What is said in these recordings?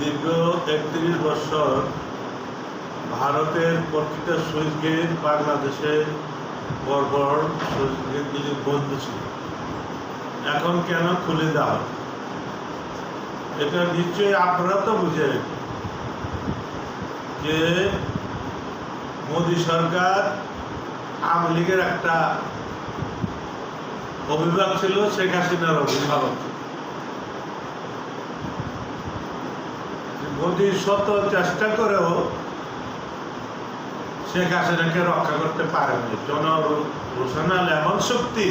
দীর্ঘ একত্রিশ বছর ভারতের প্রতিটা গেট বাংলাদেশে বড় বড় বন্ধ ছিল এখন কেন খুলে দাও এটা নিশ্চয়ই আপনারা তো বুঝে যে মোদী সরকার আওয়ামী লীগের একটা অভিভাবক ছিল শেখ হাসিনার অভিভাবক ছিল। মোদী শত চেষ্টা করেও শেখ হাসিনাকে রক্ষা করতে পারেনি জন রোশনাল এমন শক্তি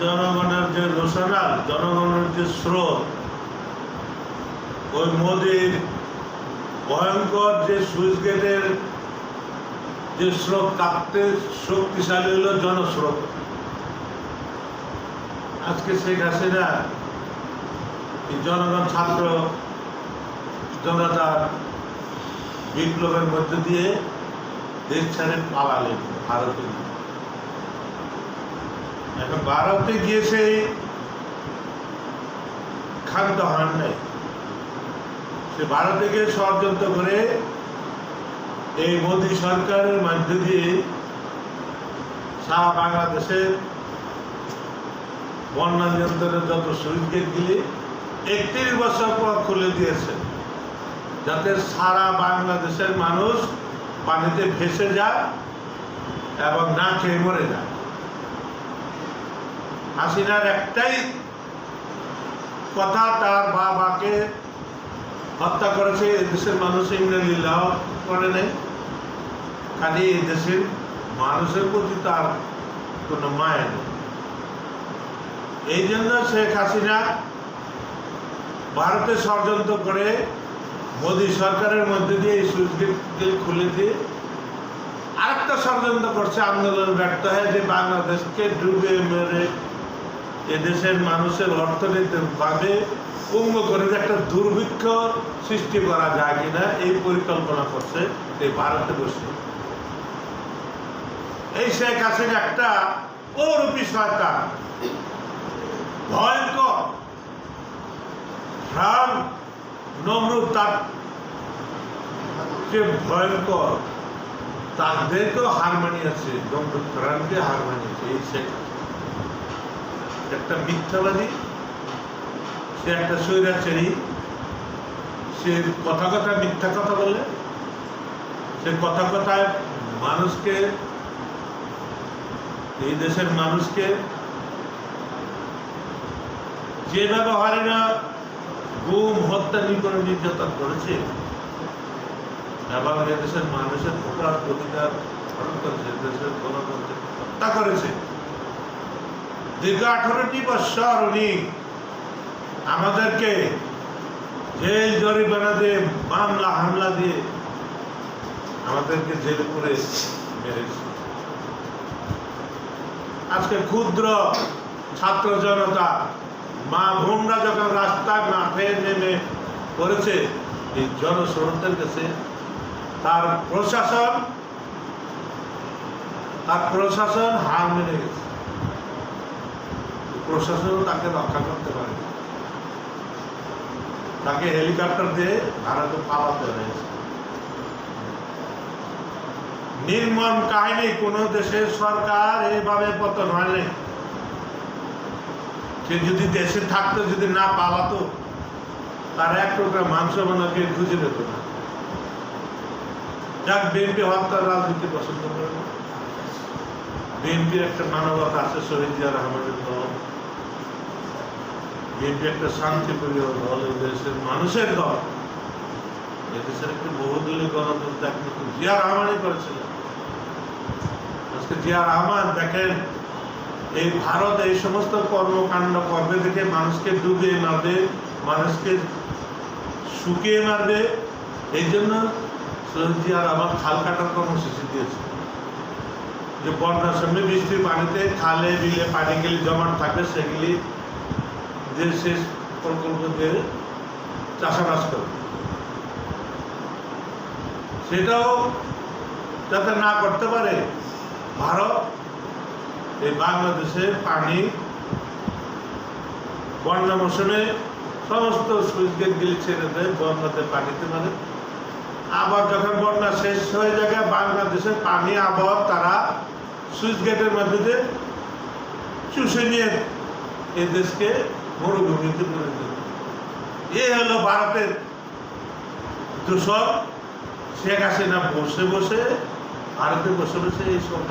জনগণের যে রোশনাল, জনগণের যে স্রোত, ওই মোদীর ভয়ঙ্কর যে সুইচ গেটের যে স্রোত কাঁপতে শক্তিশালী হলো জনস্রোত। আজকে শেখ হাসিনা জনগণ ছাত্র জনতার বিপ্লবের মধ্যে দিয়ে দেশ ছেড়ে পালালেন ভারতে। এখন ভারতে গিয়ে সেই খাদ্য হন নাই। সে ভারতে গিয়ে ষড়যন্ত্র করে এই মোদী সরকারের মধ্যে দিয়ে সারা বাংলাদেশের বন্যা নিয়ন্ত্রণের যত সুইচ গেটগুলি একত্রিশ বছর পর খুলে দিয়েছে। যাতে সারা বাংলাদেশের মানুষ পানিতে ভেসে যায় এবং না খেয়ে মরে যায়। হাসিনার একটাই কথা, তার বাবাকে হত্যা করেছে এদেশের মানুষ ইমরানিল্লাহ করে নেই। কাজে এদেশের মানুষের প্রতি তার কোনো মায়া নেই। এই জন্য শেখ হাসিনা ভারতে ষড়যন্ত্র করে মোদী সরকারের মধ্যে দিয়ে এই সুইচ গেট খুলে দিয়ে আরেকটা ষড়যন্ত্র করছে, আন্দোলন ব্যর্থ হয় যে বাংলাদেশকে ডুবে মেরে এদেশের মানুষের অর্থনৈতিকভাবে পঙ্গ করে একটা দুর্ভিক্ষ সৃষ্টি করা যায় কিনা, এই পরিকল্পনা করছে এই ভারতে বসে। এই শেখ হাসিনা একটা ওরূপী শয়তান। ভয়ঙ্কর। ফ্রান নমরুদ তার যে ভয়ঙ্কর তাদেরকেও হার মানিয়েছে ফ্রানকে হার মানিয়েছে এই শেখ একটা মিথ্যাবাদী, সে একটা স্বৈরাচারী, সে কথা কথা মিথ্যা কথা বলে, সে কথা কথায় মানুষকে, এই দেশের মানুষকে যেভাবে হরিণা গুম হত্যা নিপীড়ন নির্যাতন করেছে। এবং এদেশের মানুষের ভোটার অধিকার হরণ করেছে দেশের গণতন্ত্র হত্যা করেছে। দীর্ঘ আঠারোটি বৎসর উনি আমাদেরকে জেল জরিমানা দিয়ে, মামলা, হামলা দিয়ে আমাদেরকে জেলে করে মেরেছে। আজকে ক্ষুদ্র ছাত্র জনতা মা বোনরা যখন রাস্তায় মাঠে নেমে করেছে এই জনস্রোতের কাছে তার প্রশাসন তার প্রশাসন হার মেনে গেছে। প্রশাসন তাকে রক্ষা করতে পারে। তাকে হেলিকপ্টার দিয়ে ভারতে পালাতে হয়েছে। নির্মম কাহিনী, কোন দেশের সরকার এইভাবে পতন হয়নি সে যদি দেশে থাকতো, যদি না পালাতো, তার এক টুকরা মাংস বানাকে খুঁজে পেত না। যাক বিএনপি হত্যার রাজনীতি পছন্দ করে না। বিএনপির একটা মানবতা আছে, শহীদ জিয়া রহমানের দল। বিএনপি একটা শান্তিপ্রিয় দল দেশের মানুষের দল। এদেশের একটি বহুদলীয় গণতন্ত্র জিয়া রহমানই করেছিলেন। আজকে জিয়া রহমান, দেখেন এই ভারত, এই সমস্ত কর্মকাণ্ড করবে দেখে মানুষকে ডুবিয়ে মারবে, মানুষকে শুকিয়ে মারবে, এই জন্য জিয়া রহমান খাল কাটার কর্মসূচি দিয়েছে। যে বন্যার সময় বৃষ্টির পানিতে খালে, বিলে পানি গেলে জমাট থাকে সেগুলি যে শেষ প্রকল্প দিয়ে চাষাবাস করবে। সেটাও যাতে না করতে পারে, ভারত এই বাংলাদেশে পানি বন্যা মৌসুমে সমস্ত সুইচ গেটগুলি ছেড়ে দেয় বন্যাতে পানিতে মানে আবার যখন বন্যা শেষ হয়ে যায় বাংলাদেশের পানি আবার তারা সুইচ গেটের মধ্যে চুষে নিয়ে এ দেশকে মরুভূমিতে করে দেবে এ হলো ভারতের দূষণ। শেখ হাসিনা বসে বসে, ভারতে বসে বসে এই সব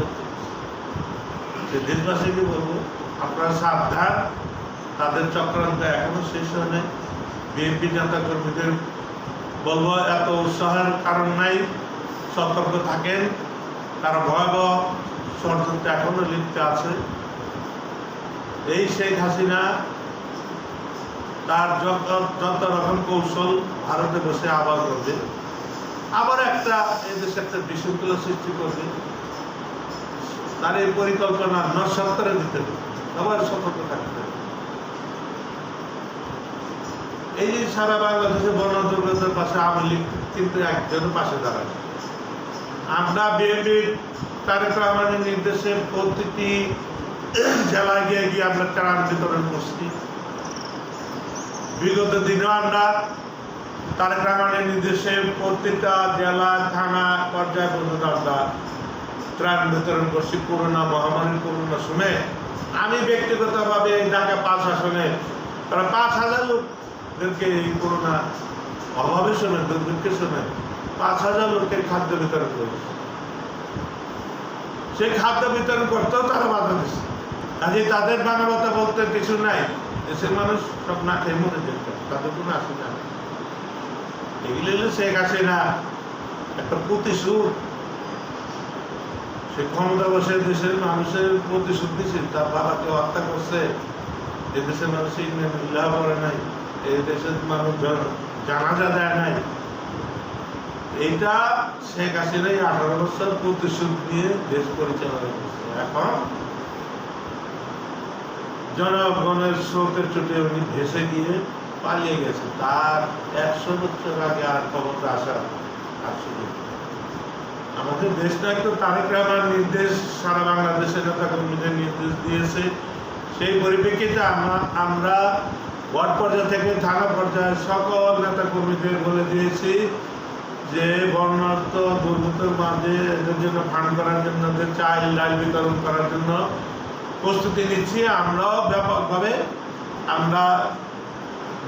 যে দেশবাসীকে বলব, আপনারা সাবধান, তাদের চক্রান্ত এখনও শেষ হয় নাই। বিএনপি নেতা কর্মীদের বলব, এত উৎসাহের কারণ নাই, সতর্ক থাকেন তারা ভয়াবহ ষড়যন্ত্র এখনও লিপ্ত আছে। এই শেখ হাসিনা, তার যত যত রকম কৌশল ভারতে বসে আবার করবে, আবার একটা এদেশে একটা বিশৃঙ্খলা সৃষ্টি করবে। তার এই পরিকল্পনা নস্বাত করে দিতে সবার সতর্ক থাকতে এই যে সারা বাংলাদেশে বন দুর্গতার পাশে আওয়ামী লীগ কিন্তু একজন পাশে দাঁড়ায়। আমরা বিএনপির তারেক রহমানের নির্দেশে প্রতিটি জেলায় গিয়ে গিয়ে আমরা ত্রাণ বিতরণ করছি। বিগত দিনেও আমরা তারেক রহমানের নির্দেশে প্রত্যেকটা জেলা, থানা, পর্যায় পর্যন্ত আমরা ত্রাণ বিতরণ করছি, করোনা মহামারীর করোনা সময়ে। আমি ব্যক্তিগতভাবে ঢাকা পাঁচ আসনে প্রায় পাঁচ হাজার লোকদেরকে এই করোনা অভাবের সময়, দুর্ভিক্ষের সময় পাঁচ হাজার লোকের খাদ্য বিতরণ করেছি। সেই খাদ্য বিতরণ করতেও তারা বাধা দিচ্ছে। কাজে তাদের মানবতা বলতে কিছু নাই। দেশের মানুষ সব না খেয়ে মরে যেত তাদের কোনো আসে না। এগুলো হলো শেখ হাসিনা একটা প্রতিশোধ। সে ক্ষমতা বসে দেশের মানুষের প্রতিশোধ দিচ্ছে তার বাবাকে হত্যা করছে। এ দেশের মানুষ ইল্লাহ করে নাই এই দেশের মানুষ জন- জানাজা দেয় নাই। এইটা শেখ হাসিনাই আঠারো বছর প্রতিশোধ নিয়ে দেশ পরিচালনা করছে। এখন জনগণের স্রোতের চোটে উনি ভেসে গিয়ে পালিয়ে গেছে। তার একশো বছর আগে আর ক্ষমতা আসার আর সুযোগ। আমাদের দেশটা একটু তারেক রহমান নির্দেশ, সারা বাংলাদেশের নেতা কর্মীদের নির্দেশ দিয়েছে। সেই পরিপ্রেক্ষিতে আমরা আমরা ওয়ার্ড পর্যায় থেকে থানা পর্যায়ে সকল নেতা কর্মীদের বলে দিয়েছি যে বর্ণার্থ দুর্গতর মাঝে এদের জন্য ফান্ড করার জন্য, এদের চাল ডাল বিতরণ করার জন্য প্রস্তুতি নিচ্ছি। আমরাও ব্যাপকভাবে, আমরা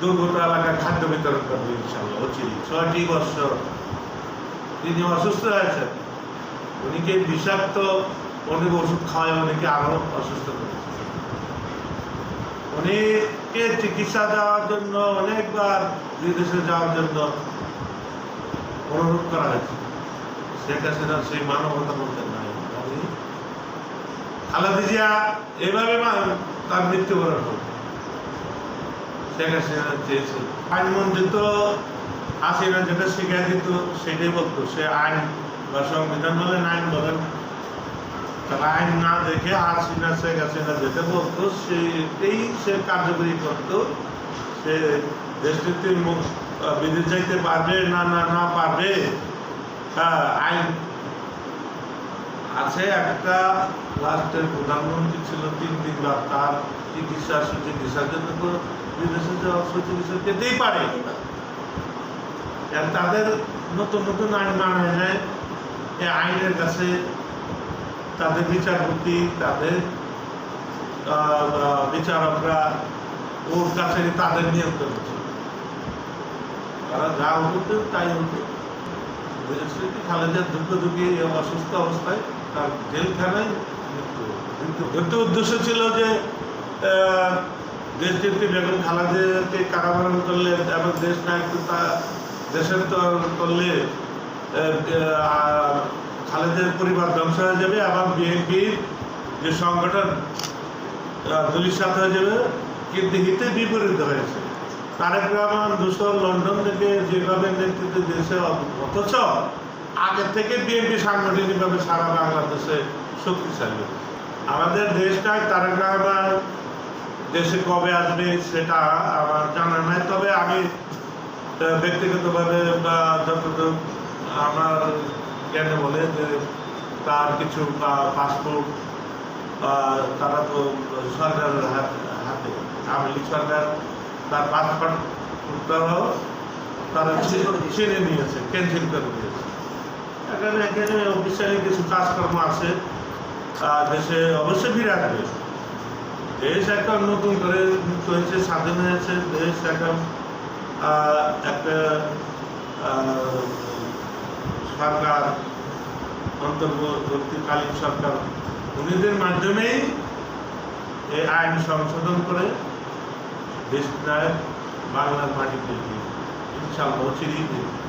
দুর্গত এলাকায় খাদ্য বিতরণ করব ইনশাল্লাহ। ছয়টি বছর তিনি অসুস্থ হয়েছেন। উনিকে বিষাক্ত, অনেক ওষুধ খাওয়ায় উনিকে আরও অসুস্থ করেছে উনিকে চিকিৎসা দেওয়ার জন্য, অনেকবার বিদেশে যাওয়ার জন্য অনুরোধ করা হয়েছে। শেখ হাসিনা সেই মানবতা বলতে নাই। খালেদা জিয়া এভাবে তার মৃত্যুবরণ করবে শেখ হাসিনা চেয়েছে। আইন মন্ত্রিত হাসিনা যেটা শিখাই দিত, সেটাই বলতো, সে আইন বা সংবিধান বলেন আইন বলেন। তারা আইন না দেখে হাসিনা শেখ হাসিনা যেটা বলতো সেটাই সে কার্যকরী করতো, সে দেশটির মুখ বিদেশ যাইতে পারবে না না না পারবে? আইন আছে একটা রাষ্ট্রের প্রধানমন্ত্রী ছিল তিন দিনবার তার চিকিৎসা সুচিকিৎসার জন্য তো বিদেশে যাওয়া সুচিকিৎসা যেতেই পারে। তাদের নতুন নতুন আইন বানায় নেয়। এই আইনের কাছে তাদের বিচারপতি তাদের বিচারকরা ওর কাছে তাদের নিয়ন্ত্রণ তারা যা হতো তাই হতো খালেদার দুঃখ দুঃখী অসুস্থ অবস্থায় তার জেলখানায় মৃত্যু উদ্দেশ্য ছিল যে আহ, দেশটিকে বেগম খালেদাকে কারাবরণ করলে এবং দেশ নায়ক তো করলে খালেদের পরিবার ধ্বংস হয়ে যাবে এবং বিএনপির যে সংগঠন ধুলিসাত হয়ে যাবে, কিন্তু হিতে বিপরীত হয়েছে। তারেক রহমান দুশোর লন্ডন থেকে যেভাবে নেতৃত্ব দিয়েছে, অথচ আগে থেকে বিএনপি সাংগঠনিকভাবে সারা বাংলাদেশে শক্তিশালী। আমাদের দেশটা তারেক রহমান দেশে কবে আসবে, সেটা আমার জানা নাই, তবে আমি ব্যক্তিগতভাবে, বা যতটুকু আমার জ্ঞানে বলে যে তার কিছু পাসপোর্ট তারা তো সরকারের হাতে আওয়ামী লীগ সরকার তার পাসপোর্ট তারা করে ছেড়ে নিয়েছে ক্যান্সেল করে দিয়েছে। এখানে এখানে অফিসিয়ালি কিছু কাজকর্ম আছে। দেশে অবশ্যই ফিরে আসবে দেশ একটা নতুন করে মুক্ত হয়েছে স্বাধীন হয়েছে। দেশ একটা আহ, সরকার অন্তর্বর্তীকালীন সরকার উনিদের মাধ্যমেই এই আইন সংশোধন করে দেশটায় বাংলার মাটিতে ইনশাল্লাহ চিরিয়ে